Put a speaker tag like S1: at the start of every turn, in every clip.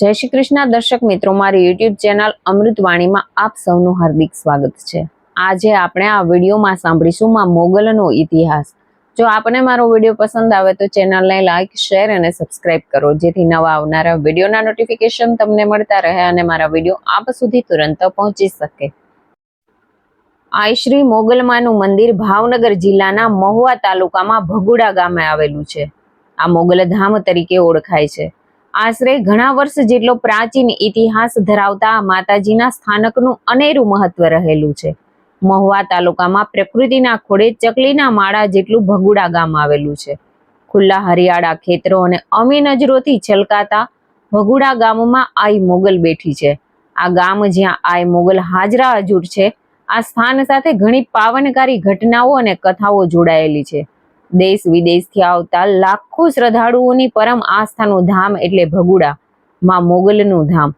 S1: જય શ્રી કૃષ્ણ. દર્શક મિત્રો, મારી યુટ્યુબ ચેનલ અમૃતવાણીમાં આપ સૌનું હાર્દિક સ્વાગત છે. આજે આપણે આ વિડીયોમાં સાંભળીશું માં મોગલનો ઇતિહાસ. જો આપને મારો વીડિયો પસંદ આવે તો ચેનલને લાઈક, શેર અને સબસ્ક્રાઇબ કરો. જેથી નવા આવનારા વિડીયોના નોટિફિકેશન તમને મળતા રહે અને મારા વીડિયો આપ સુધી તુરંત પહોંચી શકે. આયશ્રી શ્રી મોગલમાનું મંદિર ભાવનગર જિલ્લાના મહુવા તાલુકામાં ભગુડા ગામે આવેલું છે. આ મોગલધામ તરીકે ઓળખાય છે. આશરે ઘણા વર્ષ જેટલો પ્રાચીન ઇતિહાસ ધરાવતા માતાજીના સ્થાનકનું અનેરું મહત્વ રહેલું છે. મહુવા તાલુકામાં પ્રકૃતિના ખોળે ચકલીના માળા જેટલું ભગુડા ગામ આવેલું છે. ખુલ્લા હરિયાળા ખેતરો અને અમી નજરોથી છલકાતા ભગુડા ગામમાં આઈ મોગલ બેઠી છે. આ ગામ જ્યાં આઈ મોગલ હાજરા હજુર છે, આ સ્થાન સાથે ઘણી પાવનકારી ઘટનાઓ અને કથાઓ જોડાયેલી છે. દેશ વિદેશથી આવતા લાખો શ્રદ્ધાળુઓની પરમ આસ્થાનું ધામ એટલે ભગુડા, માં મોગલનું ધામ.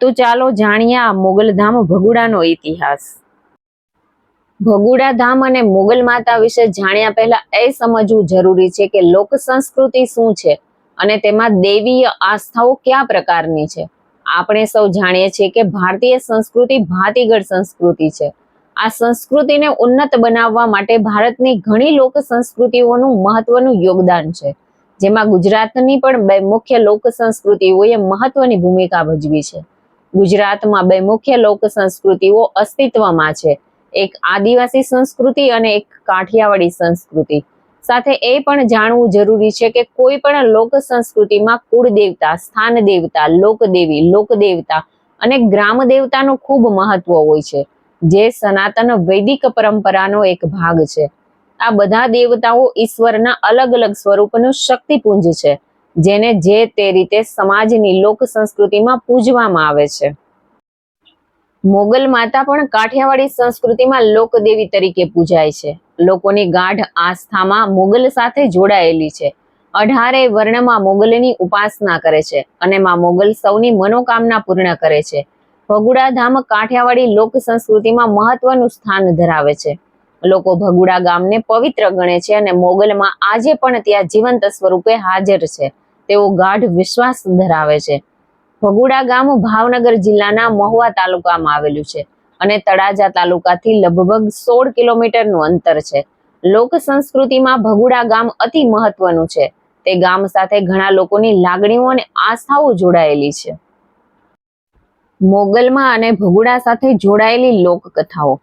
S1: તો ચાલો જાણીએ મોગલ ધામ ભગુડાનો ઇતિહાસ. ભગુડા ધામ અને મોગલ માતા વિશે જાણ્યા પહેલા એ સમજવું જરૂરી છે કે લોક સંસ્કૃતિ શું છે અને તેમાં દૈવીય આસ્થાઓ કયા પ્રકારની છે. આપણે સૌ જાણીએ છીએ કે ભારતીય સંસ્કૃતિ ભાતીગળ સંસ્કૃતિ છે. આ સંસ્કૃતિને ઉન્નત બનાવવા માટે ભારતની ઘણી લોક સંસ્કૃતિઓનું મહત્વનું યોગદાન છે. જેમાં ગુજરાતની પણ બે મુખ્ય લોક સંસ્કૃતિઓએ મહત્વની ભૂમિકા ભજવી છે. ગુજરાતમાં બે મુખ્ય લોક સંસ્કૃતિઓ અસ્તિત્વમાં છે. એક આદિવાસી સંસ્કૃતિ અને એક કાઠિયાવાડી સંસ્કૃતિ. સાથે એ પણ જાણવું જરૂરી છે કે કોઈ પણ લોક સંસ્કૃતિમાં કુળ દેવતા સ્થાન દેવતા લોકદેવી, લોકદેવતા અને ગ્રામ દેવતાનું ખૂબ મહત્વ હોય છે. જે સનાતન વૈદિક પરંપરાનો એક ભાગ છે. આ બધા દેવતાઓ ઈશ્વરના અલગ અલગ સ્વરૂપનું શક્તિપુંજ છે, જેને જે તે રીતે સમાજની લોક સંસ્કૃતિમાં પૂજવામાં આવે છે. મોગલ માતા પણ કાઠિયાવાડી સંસ્કૃતિમાં લોકદેવી તરીકે પૂજાય છે. લોકોની ગાઢ આસ્થામાં મોગલ સાથે જોડાયેલી છે. અઢારે વર્ણમાં મોગલની ઉપાસના કરે છે અને માં મોગલ સૌની મનોકામના પૂર્ણ કરે છે. ભગુડા ધામ કાઠિયાવાડી લોક સંસ્કૃતિમાં મહત્વનું સ્થાન ધરાવે છે. લોકો ભગુડા ગામને પવિત્ર ગણે છે અને મોગલમાં આજે પણ ત્યાં જીવંત સ્વરૂપે હાજર છે. તેવો ગાઢ વિશ્વાસ ધરાવે છે. ભગુડા ગામ ભાવનગર જિલ્લાના મહુવા તાલુકામાં આવેલું છે અને તળાજા તાલુકાથી લગભગ સોળ કિલોમીટરનું અંતર છે. લોક સંસ્કૃતિમાં ભગુડા ગામ અતિ મહત્વનું છે. તે ગામ સાથે ઘણા લોકોની લાગણીઓ અને આસ્થાઓ જોડાયેલી છે. મોગલમાં અને ભગુડા સાથે જોડાયેલી લોકકથાઓ.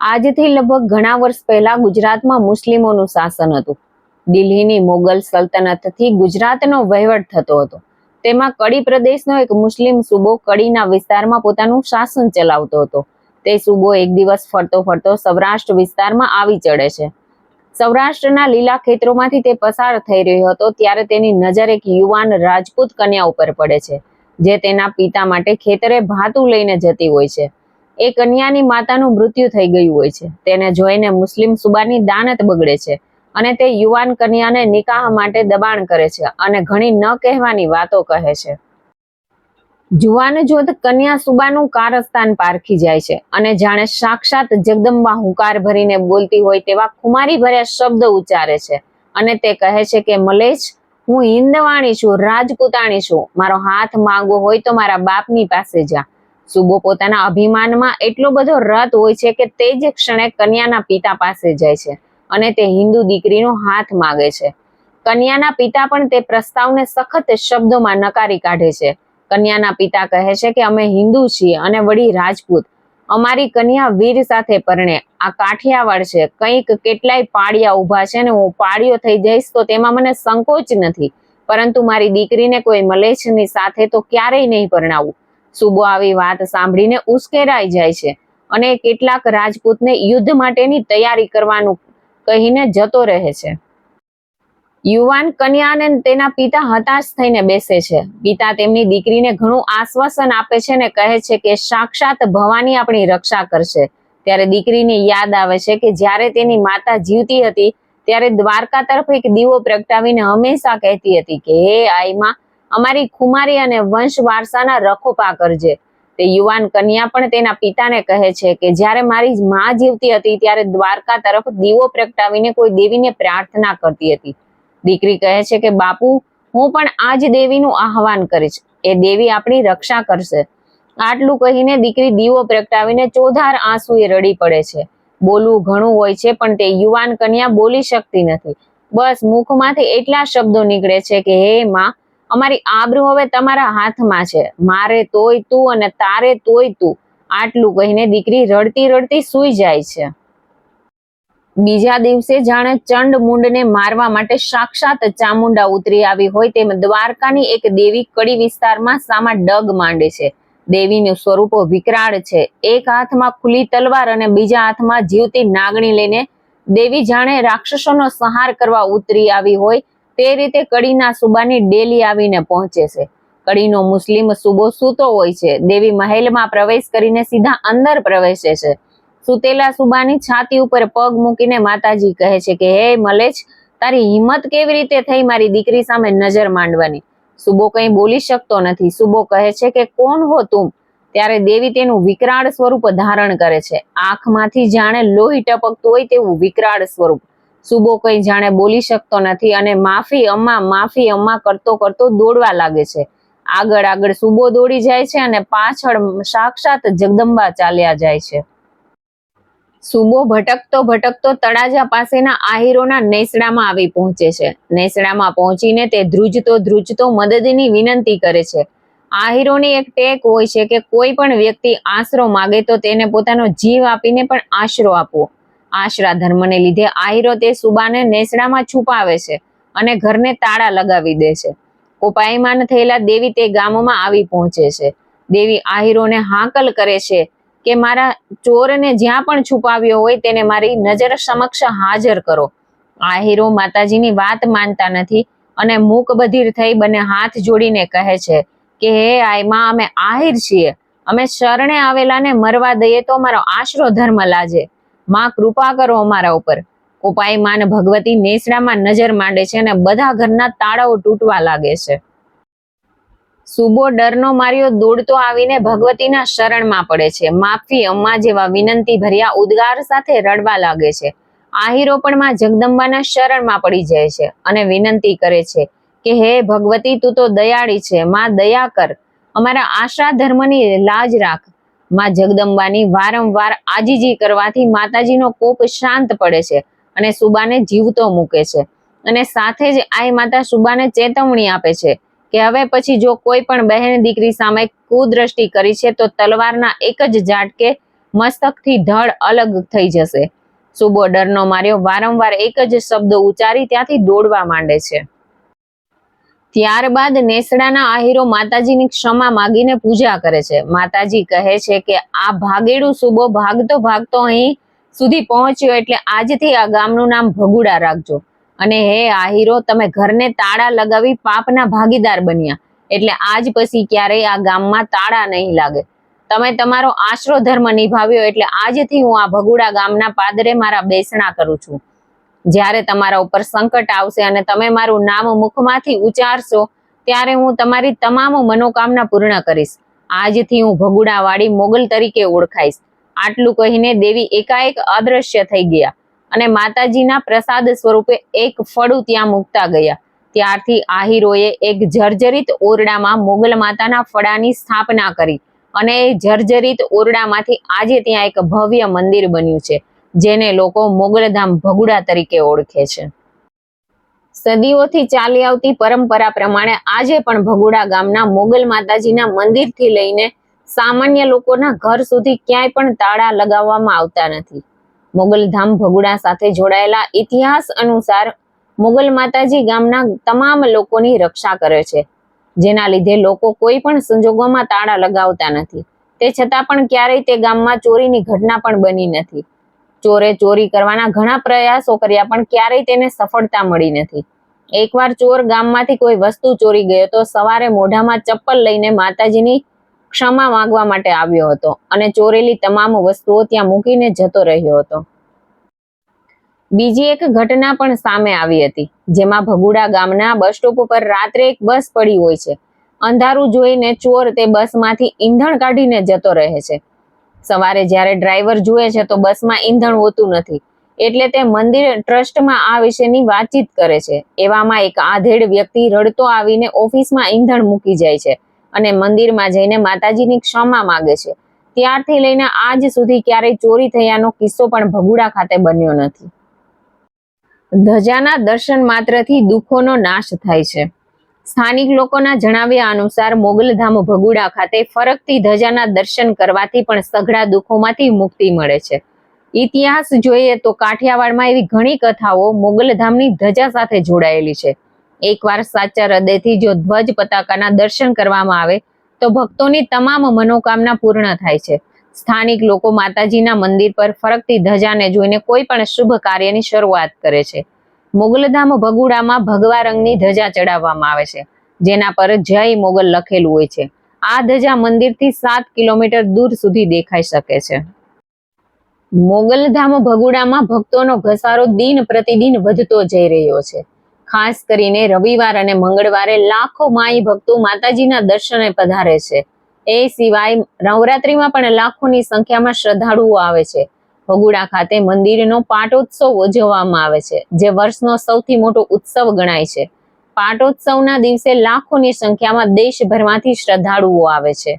S1: આજથી લગભગ ઘણા વર્ષ પહેલા ગુજરાતમાં મુસ્લિમોનું શાસન હતું. દિલ્હીની મોગલ સલ્તનતથી ગુજરાતનો વહીવટ થતો હતો. તેમાં કડી પ્રદેશનો એક મુસ્લિમ સૂબો કડીના વિસ્તારમાં પોતાનું શાસન ચલાવતો હતો. તે સૂબો એક દિવસ ફરતો ફરતો સૌરાષ્ટ્ર વિસ્તારમાં આવી ચડે છે. સૌરાષ્ટ્રના લીલા ખેતરોમાંથી તે પસાર થઈ રહ્યો હતો, ત્યારે તેની નજર એક યુવાન રાજપૂત કન્યા ઉપર પડે છે. જે તેના પિતા માટે ખેતરે ભાતું લઈને જતી હોય છે. એ કન્યાની માતાનું મૃત્યુ થઈ ગયું હોય છે. તેને જોઈને મુસ્લિમ સુબાની દાનત બગડે છે અને તે યુવાન કન્યાને નિકાહ માટે દબાણ કરે છે અને ઘણી ન કહેવાની વાતો કહે છે. જુવાન જોત કન્યા સુબાનું કારસ્તાન પારખી જાય છે અને જાણે સાક્ષાત જગદંબા હુંકાર ભરીને બોલતી હોય તેવા ખુમારી ભર્યા શબ્દ ઉચ્ચારે છે અને તે કહે છે કે મલેશ હું હિન્દવાણી છું, રાજપૂતાણી છું. મારો હાથ માંગો હોય તો મારા બાપની પાસે જા. સુબો પોતાના અભિમાનમાં એટલો બધો રત હોય છે કે તે જ ક્ષણે કન્યાના પિતા પાસે જાય છે અને તે હિન્દુ દીકરીનો હાથ માગે છે. કન્યાના પિતા પણ તે પ્રસ્તાવને સખત શબ્દોમાં નકારી કાઢે છે. કન્યાના પિતા કહે છે કે અમે હિન્દુ છીએ અને વળી રાજપૂત. અમારી કન્યા વીર સાથે પરણે. આ કાઠિયાવાડ છે. કંઈક કેટલાય પાળિયા ઊભા છે ને હું પાળિયો થઈ જઈશ તો તેમાં મને સંકોચ નથી. પરંતુ મારી દીકરીને કોઈ મલેચ્છની સાથે તો ક્યારેય નહીં પરણાવું. સુબો આવી વાત સાંભળીને ઉશ્કેરાઈ જાય છે અને કેટલાક રાજપૂતને યુદ્ધ માટેની તૈયારી કરવાનું કહીને જતો રહે છે. યુવાન કન્યા અને તેના પિતા હતાશ થઈને બેસે છે. પિતા તેમની દીકરીને ઘણું આશ્વાસન આપે છે ને કહે છે કે સાક્ષાત ભવાની આપણી રક્ષા કરશે. ત્યારે દીકરીને યાદ આવે છે કે જ્યારે તેની માતા જીવતી હતી, ત્યારે દ્વારકા તરફ એક દીવો પ્રગટાવીને હંમેશા કહેતી હતી કે, હે આઈમાં અમારી ખુમારી અને વંશ વારસાના રખોપા કરજે. તે યુવાન કન્યા પણ તેના પિતાને કહે છે કે, જ્યારે મારી માં જીવતી હતી, ત્યારે દ્વારકા તરફ દીવો પ્રગટાવીને કોઈ દેવીને પ્રાર્થના કરતી હતી. દીકરી કહે છે કે, બાપુ, હું પણ આજ દેવીનું આહવાન કરીશ. એ દેવી આપણી રક્ષા કરશે. આટલું કહીને દીકરી દીવો પ્રગટાવીને ચોધાર આંસુએ રડી પડે છે. બોલવું ઘણું હોય છે, પણ તે યુવાન કન્યા બોલી શકતી નથી. બસ મુખમાંથી એટલા શબ્દો નીકળે છે કે, હે માં, અમારી આબરૂ હવે તમારા હાથમાં છે. મારે તોય તું અને તારે તોય તું. આટલું કહીને દીકરી રડતી રડતી સૂઈ જાય છે. બીજા દિવસે જાણે ચંડ મુંડને મારવા માટે સાક્ષાત ચામુંડા ઉતરી આવી હોય તેમ દ્વારકાની એક દેવી કડી વિસ્તારમાં સામા ડગ માંડે છે. દેવીનું સ્વરૂપ વિકરાળ છે. એક હાથમાં ખુલ્લી તલવાર અને બીજા હાથમાં જીવતી નાગણી લઈને દેવી જાણે રાક્ષસોનો સંહાર કરવા ઉતરી આવી હોય તે રીતે કડીના સુબાની ડેલી આવીને પહોંચે છે. કડીનો મુસ્લિમ સુબો સૂતો હોય છે. દેવી મહેલમાં પ્રવેશ કરીને સીધા અંદર પ્રવેશે છે. સુતેલા સુબાની છાતી ઉપર પગ મૂકીને માતાજી કહે છે કે, હે મલેચ તારી હિંમત કેવી રીતે થઈ મારી દીકરી સામે નજર માંડવાની? સુબો કંઈ બોલી શકતો નથી. સુબો કહે છે કે, કોણ હો તું? ત્યારે દેવી તેનું વિકરાળ સ્વરૂપ ધારણ કરે છે. આંખમાંથી જાણે લોહી ટપકતું હોય તેવું વિકરાળ સ્વરૂપ. સુબો કંઈ જાણે બોલી શકતો નથી અને માફી, અમ્મા માફી, અમ્મા કરતો કરતો દોડવા લાગે છે. આગળ આગળ સુબો દોડી જાય છે અને પાછળ સાક્ષાત જગદંબા ચાલ્યા જાય છે. સુબો ભટકતો ભટકતો તળાજા પાસેના આહીરોના નેસડામાં આવી પહોંચે છે. નેસડામાં પહોંચીને તે ધ્રુજતો ધ્રુજતો મદદની વિનંતી કરે છે. આહીરોની એક ટેક હોય છે કે કોઈ પણ વ્યક્તિ આશરો માગે તો તેને પોતાનો જીવ આપીને પણ આશરો આપવો. આશરા ધર્મને લીધે આહીરો તે સુબાને નેસડામાં છુપાવે છે અને ઘરને તાળા લગાવી દે છે. કોપાયમાન થયેલા દેવી તે ગામોમાં આવી પહોંચે છે. દેવી આહીરોને હાંકલ કરે છે કે મારા ચોરને જ્યાં પણ છુપાવ્યો હોય તેને મારી નજર સમક્ષ હાજર કરો. આહીરો માતાજીની વાત માનતા નથી અને મૂક બધીર થઈ બંને હાથ જોડીને કહે છે કે, હે આયમાં, અમે આહિર છીએ. અમે શરણે આવેલાને મરવા દઈએ તો અમારો આશરો ધર્મ લાજે. માં કૃપા કરો અમારા ઉપર. કોપાઈ માન ભગવતી નેસડામાં નજર માંડે છે અને બધા ઘરના તાળાઓ તૂટવા લાગે છે. સુબો ડરનો માર્યો દોડતો આવીને ભગવતીના શરણમાં પડે છે. માફી અમ્મા જેવા વિનંતી ભર્યા ઉદ્ગાર સાથે રડવા લાગે છે. આહીરો પણ માં જગદંબાના શરણમાં પડી જાય છે અને વિનંતી કરે છે કે, હે ભગવતી, તું તો દયાળી છે. માં, દયા કર. અમારા આશા ધર્મની લાજ રાખ. માં જગદંબાની વારંવાર આજીજી કરવાથી માતાજીનો કોપ શાંત પડે છે અને સુબાને જીવતો મૂકે છે. અને સાથે જ આઈ માતા સુબાને ચેતવણી આપે છે કે હવે પછી જો કોઈ પણ બહેન દીકરી સામે કુદ્રષ્ટિ કરી છે, તો તલવારના એક જ ઝાટકે મસ્તકથી ધડ અલગ થઈ જશે. સુબો ડરનો માર્યો, વારંવાર એક જ શબ્દ ઉચ્ચારી ત્યાંથી દોડવા માંડે છે. ત્યારબાદ નેસડાના આહીરો માતાજીની ક્ષમા માગીને પૂજા કરે છે. માતાજી કહે છે કે, આ ભાગેડું સુબો ભાગતો ભાગતો અહીં સુધી પહોંચ્યો, એટલે આજથી આ ગામનું નામ ભગુડા રાખજો. અને હે આહીરો, તમે ઘરને તાળા લગાવી પાપના ભાગીદાર બન્યા. એટલે આજ પછી ક્યારેય આ ગામમાં તાળા નહીં લાગે. તમે તમારો આશરો ધર્મ નિભાવ્યો, એટલે આજથી હું આ ભગુડા ગામના પાદરે મારા બેસણા કરું છું. જ્યારે તમારા ઉપર સંકટ આવશે અને તમે મારું નામ મુખમાંથી ઉચ્ચારશો ત્યારે હું તમારી તમામ મનોકામના પૂર્ણ કરીશ. આજથી હું ભગુડાવાળી મોગલ તરીકે ઓળખાઈશ. આટલું કહીને દેવી એકાએક અદ્રશ્ય થઈ ગયા. અને માતાજીના પ્રસાદ સ્વરૂપે એક ફળું ત્યાં મૂકતા ગયા. ત્યારથી આહીરોએ એક જર્જરિત ઓરડામાં મોગલ માતાના ફળાની સ્થાપના કરી અને એ જર્જરિત ઓરડામાંથી આજે ત્યાં એક ભવ્ય મંદિર બન્યું છે, જેને લોકો મોગલધામ ભગુડા તરીકે ઓળખે છે. સદીઓથી ચાલી આવતી પરંપરા પ્રમાણે આજે પણ ભગુડા ગામના મોગલ માતાજીના મંદિરથી લઈને સામાન્ય લોકોના ઘર સુધી ક્યાંય પણ તાળા લગાવવામાં આવતા નથી. મોગલધામ ભગુડા સાથે જોડાયેલા ઇતિહાસ અનુસાર મોગલ માતાજી ગામના તમામ લોકોની રક્ષા કરે છે. જેના લીધે લોકો કોઈ પણ સંજોગોમાં તાળા લગાવતા નથી. તે છતાં પણ ક્યારેય તે ગામમાં ચોરીની ઘટના પણ બની નથી. ચોરે ચોરી કરવાના ઘણા પ્રયાસો કર્યા પણ ક્યારેય તેને સફળતા મળી નથી. એકવાર ચોર ગામમાંથી કોઈ વસ્તુ ચોરી ગયો તો સવારે મોઢામાં ચપ્પલ લઈને માતાજીની ક્ષમા માંગવા માટે આવ્યો હતો અને ચોરેલી તમામ વસ્તુઓ ત્યાં મૂકીને જતો રહ્યો હતો. બીજી એક ઘટના પણ સામે આવી હતી, જેમાં ભગુડા ગામના બસ સ્ટોપ ઉપર રાત્રે એક બસ પડી હોય છે. અંધારું જોઈને ચોર તે બસમાંથી ઈંધણ કાઢીને જતો રહે છે. સવારે જ્યારે ડ્રાઈવર જુએ છે તો બસમાં ઈંધણ હોતું નથી, એટલે તે મંદિર ટ્રસ્ટમાં આ વિશેની વાતચીત કરે છે. એવામાં એક આધેડ વ્યક્તિ રડતો આવીને ઓફિસમાં ઈંધણ મૂકી જાય છે. અને મંદિરમાં જઈને માતાજીની ક્ષમા માગે છે. ત્યારથી લઈને આજ સુધી ક્યારેય ચોરી થયાનો કિસ્સો પણ ભગુડા ખાતે બન્યો નથી. ધજાના દર્શન માત્રથી દુઃખોનો નાશ થાય છે. સ્થાનિક લોકોના જણાવ્યા અનુસાર મોગલધામ ભગુડા ખાતે ફરકતી ધજાના દર્શન કરવાથી પણ સઘળા દુઃખોમાંથી મુક્તિ મળે છે. ઇતિહાસ જોઈએ તો કાઠિયાવાડમાં એવી ઘણી કથાઓ મોગલધામની ધજા સાથે જોડાયેલી છે. એકવાર સાચા હૃદયથી જો ધ્વજ પતાકાના દર્શન કરવામાં આવે, તો ભક્તોની તમામ મનોકામના પૂર્ણ થાય છે. સ્થાનિક લોકો માતાજીના મંદિર પર ફરકતી ધજાને જોઈને કોઈ પણ શુભ કાર્યની શરૂઆત કરે છે. મોગલધામ ભગુડામાં ભગવા રંગની ધજા ચડાવવામાં આવે છે, જેના પર જય મોગલ લખેલું હોય છે. આ ધજા મંદિરથી સાત કિલોમીટર દૂર સુધી દેખાઈ શકે છે. મોગલધામ ભગુડામાં ભક્તોનો ઘસારો દિન પ્રતિદિન વધતો જઈ રહ્યો છે. ખાસ કરીને રવિવાર અને મંગળવારે લાખો માઈ ભક્તો માતાજીના દર્શને પધારે છે. એ સિવાય નવરાત્રીમાં પણ લાખોની સંખ્યામાં શ્રદ્ધાળુઓ આવે છે. ભગુડા ખાતે મંદિરનો પાટોત્સવ ઉજવવામાં આવે છે, જે વર્ષનો સૌથી મોટો ઉત્સવ ગણાય છે. પાટોત્સવના દિવસે લાખોની સંખ્યામાં દેશભરમાંથી શ્રદ્ધાળુઓ આવે છે.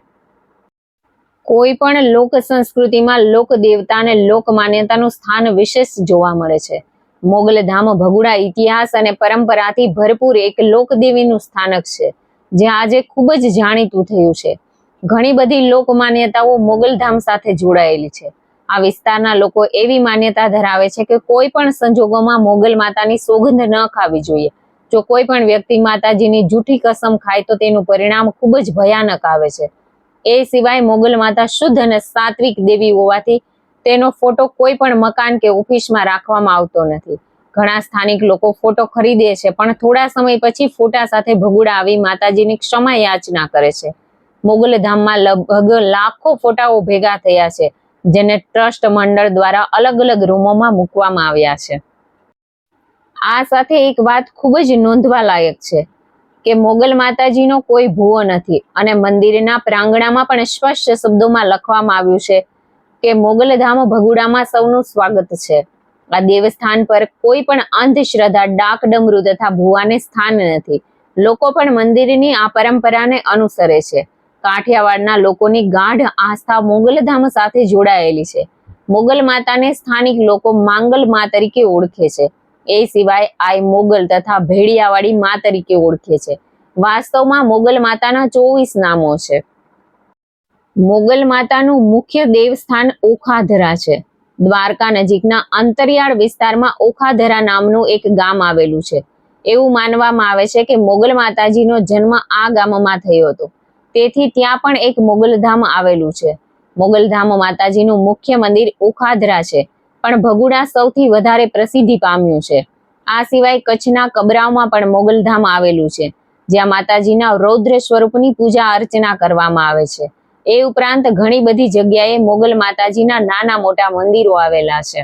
S1: કોઈ પણ લોક સંસ્કૃતિમાં લોક દેવતા અને લોક માન્યતાનું સ્થાન વિશેષ જોવા મળે છે. મોગલધામ ભગુડા ઇતિહાસ અને પરંપરાથી ભરપૂર એક લોકદેવીનું સ્થાનક છે, જે આજે ખૂબ જ જાણીતું થયું છે. ઘણી બધી લોક માન્યતાઓ મોગલધામ સાથે જોડાયેલી છે. આ વિસ્તારના લોકો એવી માન્યતા ધરાવે છે કે કોઈ પણ સંજોગોમાં મોગલ માતાની સોગંધ ન ખાવી જોઈએ. જો કોઈ પણ વ્યક્તિ માતાજીની જૂઠી કસમ ખાય તો તેનું પરિણામ ખૂબ જ ભયાનક આવે છે. એ સિવાય મોગલ માતા શુદ્ધ અને સાત્વિક દેવી હોવાથી તેનો ફોટો કોઈ પણ મકાન કે ઓફિસમાં રાખવામાં આવતો નથી. ઘણા સ્થાનિક લોકો ફોટો ખરીદે છે, પણ થોડા સમય પછી ફોટા સાથે ભગુડા આવી માતાજીની ક્ષમા યાચના કરે છે. મોગલધામમાં લગભગ લાખો ફોટાઓ ભેગા થયા છે, જેને ટ્રસ્ટ મંડળ દ્વારા અલગ અલગ રૂમોમાં મૂકવામાં આવ્યા છે. આ સાથે એક વાત ખૂબ જ નોંધવા લાયક છે, કે મોગલ માતાજીનો કોઈ ભૂવો નથી અને મંદિરના પ્રાંગણામાં પણ સ્પષ્ટ શબ્દોમાં લખવામાં આવ્યું છે કે મોગલધામ ભગુડામાં સૌનું સ્વાગત છે. આ દેવસ્થાન પર કોઈ પણ અંધશ્રદ્ધા ડાક ડમરૂ તથા ભુવાને સ્થાન નથી. લોકો પણ મંદિરની આ પરંપરાને અનુસરે છે. કાઠિયાવાડના લોકોની ગાઢ આસ્થા મોગલધામ સાથે જોડાયેલી છે. મોગલ માતાને સ્થાનિક લોકો માંગલ મા તરીકે ઓળખે છે. એ સિવાય આઈ મોગલ તથા ભેડિયાવાળી મા તરીકે ઓળખે છે. વાસ્તવમાં મોગલ માતાના ચોવીસ નામો છે. મોગલ માતાનું મુખ્ય દેવસ્થાન ઓખાધરા છે. દ્વારકા નજીકના અંતરિયાળ વિસ્તારમાં ઓખાધરા નામનું એક ગામ આવેલું છે. એવું માનવામાં આવે છે કે મોગલ માતાજીનો જન્મ આ ગામમાં થયો હતો. તેથી ત્યાં પણ એક મોગલધામ આવેલું છે. મોગલધામ માતાજીનું મુખ્ય મંદિર ઓખાધરા છે, પણ ભગુડા સૌથી વધારે પ્રસિદ્ધિ પામ્યું છે. આ સિવાય કચ્છના કબરાવમાં પણ મોગલધામ આવેલું છે, જ્યાં માતાજીના રૌદ્ર સ્વરૂપની પૂજા અર્ચના કરવામાં આવે છે. એ ઉપરાંત ઘણી બધી જગ્યાએ મોગલ માતાજીના નાના મોટા મંદિરો આવેલા છે.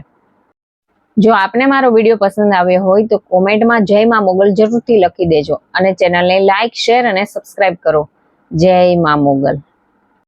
S1: જો આપને મારો વીડિયો પસંદ આવ્યો હોય તો કોમેન્ટમાં જય માં મોગલ જરૂરથી લખી દેજો અને ચેનલને લાઇક શેર અને સબસ્ક્રાઇબ કરો. જય માં મોગલ.